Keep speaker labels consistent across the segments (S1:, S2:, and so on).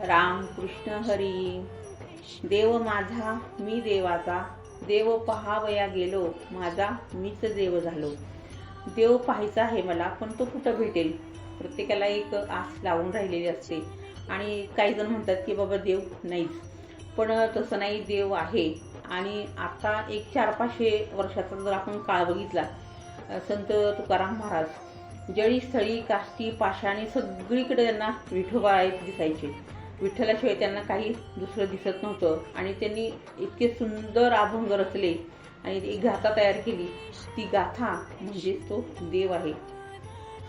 S1: राम कृष्ण हरी देव माझा मी देवाचा देव पहावया गेलो माझा मीच देव झालो. देव पाहायचा आहे मला पण तो कुठं भेटेल? प्रत्येकाला एक आस लावून राहिलेली असते. आणि काही जण म्हणतात की बाबा देव नाहीच पण तसं नाही देव आहे. आणि आता एक चार पाचशे वर्षाचा जर आपण काळ बघितला संत तुकाराम महाराज जळी स्थळी काष्टी पाषाणी सगळीकडे त्यांना विठोबा दिसायचे. विठ्ठलाशिवाय त्यांना काही दुसरं दिसत नव्हतं. आणि त्यांनी इतके सुंदर अभंग रचले आणि एक गाथा तयार केली. ती गाथा म्हणजे तो देव आहे.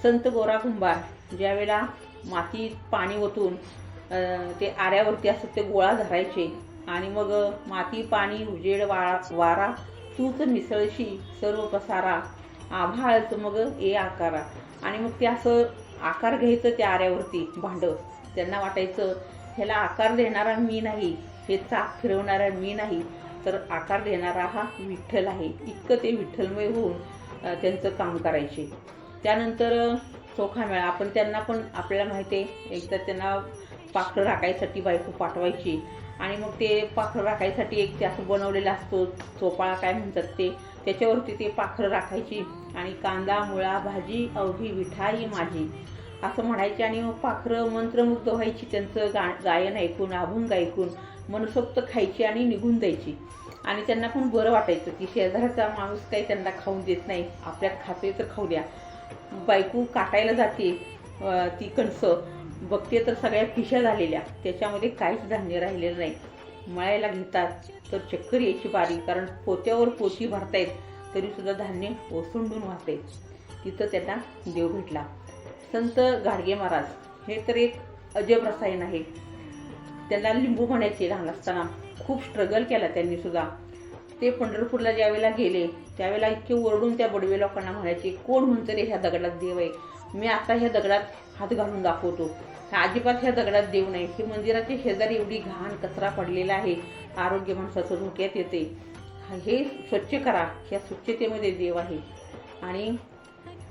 S1: संत गोरा कुंभार ज्यावेळेला मातीत पाणी ओतून ते आऱ्यावरती असत ते गोळा धरायचे. आणि मग माती पाणी उजेड वारा वारा तूच मिसळशी सर्व पसारा आभाळच मग ए आकारा. आणि मग ते असं आकार घ्यायचं त्या आऱ्यावरती भांडं. त्यांना वाटायचं ह्याला आकार देणारा मी नाही हे चाक फिरवणारा मी नाही. तर आकार देणारा हा विठ्ठल आहे. इतकं ते विठ्ठलमय होऊन त्यांचं काम करायचे. त्यानंतर चोखा मेळा. आपण त्यांना पण आपल्याला माहिती आहे एकदा त्यांना पाखरं राखायसाठी बायको पाठवायची. आणि मग ते पाखरं राखायसाठी एक ते असं बनवलेला असतो चोपाळा काय म्हणतात ते? त्याच्यावरती ते पाखरं राखायची. आणि कांदा मुळा भाजी अवघी विठाई माझी. असं म्हणायचे आणि मग पाखरं मंत्रमुग्ध व्हायची त्यांचं गा गायन ऐकून अभंग ऐकून मनसोक्त खायची आणि निघून जायची. आणि त्यांना पण बरं वाटायचं की शेजारचा माणूस काही त्यांना खाऊन देत नाही. आपल्यात खातोय तर खाऊ द्या. बायको काटायला जाते ती कणसं. बघते तर सगळ्या पिशा झालेल्या. त्याच्यामध्ये काहीच धान्य राहिलेलं नाही. मळायला घेतात तर चक्कर यायची बारी. कारण पोत्यावर पोती भरतायत तरीसुद्धा धान्य ओसंडून वाहते तिथं त्यांना देव भेटला. संत गाडगे महाराज हे तर एक अजब रसायन आहे. त्यांना लिंबू म्हणायचे लहान असताना. खूप स्ट्रगल केला त्यांनी सुद्धा. ते पंढरपूरला ज्यावेळेला गेले त्यावेळेला इतके ओरडून त्या बडवे लोकांना म्हणायचे कोण म्हणतं रे ह्या दगडात देव आहे? मी आता ह्या दगडात हात घालून दाखवतो. ह्या अजिबात ह्या दगडात देव नाही. हे मंदिराच्या शेजारी एवढी घाण कचरा पडलेला आहे. आरोग्य माणसाचं धोक्यात येते. हे स्वच्छ करा. ह्या स्वच्छतेमध्ये देव आहे. आणि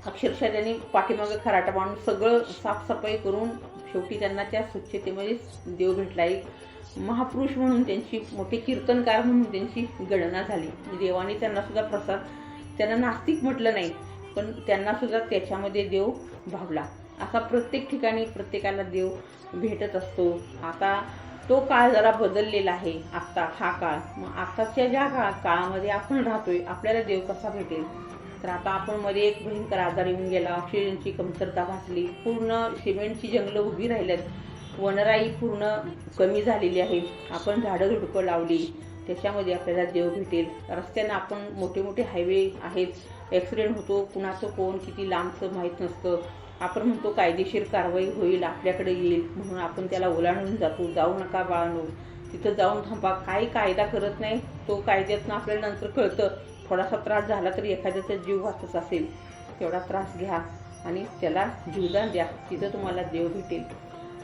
S1: अक्षरशः त्यांनी पाठीमागे खराटा बांधून सगळं साफसफाई करून शेवटी त्यांना त्या स्वच्छतेमध्येच देव भेटला. एक महापुरुष म्हणून त्यांची मोठे कीर्तनकार म्हणून त्यांची गणना झाली. देवाने त्यांना सुद्धा प्रसाद त्यांना नास्तिक म्हटलं नाही पण त्यांना सुद्धा त्याच्यामध्ये देव भावला. असा प्रत्येक ठिकाणी प्रत्येकाला देव भेटत असतो. आता तो काळ जरा बदललेला आहे. आत्ता हा काळ. मग आत्ताच्या ज्या काळ काळामध्ये आपण राहतोय आपल्याला देव कसा भेटेल? तर आता आपण मध्ये एक भयंकर आजार येऊन गेला. ऑक्सिजनची कमतरता भासली. पूर्ण सिमेंटची जंगलं उभी राहिल्यात. वनराई पूर्ण कमी झालेली आहे. आपण झाडं झुडपं लावली. त्याच्यामध्ये आपल्याला देव भेटेल. रस्त्यानं आपण मोठे मोठे हायवे आहेत. ॲक्सिडेंट होतो कुणाचं कोण किती लांबचं माहीत नसतं. आपण म्हणतो कायदेशीर कारवाई होईल आपल्याकडे येईल. म्हणून आपण त्याला ओलांडून जातो. जाऊ नका बाळांनो. तिथं जाऊन थांबा. काही कायदा करत नाही. तो कायद्यातनं आपल्याला नंतर कळतं. थोडासा त्रास झाला तरी एखाद्याचा जीव वाचत असेल तेवढा त्रास घ्या आणि त्याला जीवदान द्या. तिथं तुम्हाला देव भेटेल.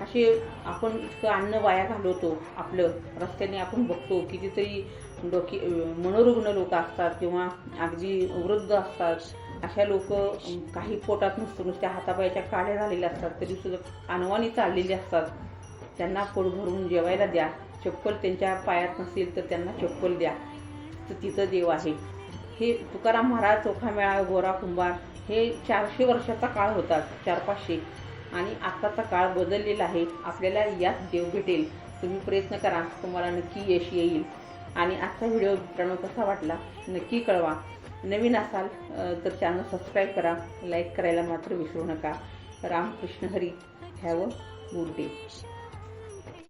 S1: असे आपण इतकं अन्न वाया घालवतो आपलं. रस्त्याने आपण बघतो कितीतरी डोकी मनोरुग्ण लोक असतात किंवा अगदी वृद्ध असतात. अशा लोक काही पोटात नसतं नुसत्या हातापायाच्या काड्या झालेल्या असतात तरी सुद्धा अनवाणी चाललेली असतात. त्यांना पोट भरून जेवायला द्या. चप्पल त्यांच्या पायात नसेल तर त्यांना चप्पल द्या. तर तिथं देव आहे. हे तुकाराम महाराज चोखा मेळा गोरा कुंभार हे चारशे वर्षाचा काळ होता चार पाचशे आणि आत्ताचा काळ बदललेला आहे. आपल्याला यात देव भेटेल. तुम्ही प्रयत्न करा. तुम्हाला नक्की यश येईल. आणि आजचा व्हिडिओ मित्रांनो कसा वाटला नक्की कळवा. नवीन असाल तर चॅनल सबस्क्राईब करा. लाईक करायला मात्र विसरू नका. Ramakrishna Hari. Have a good day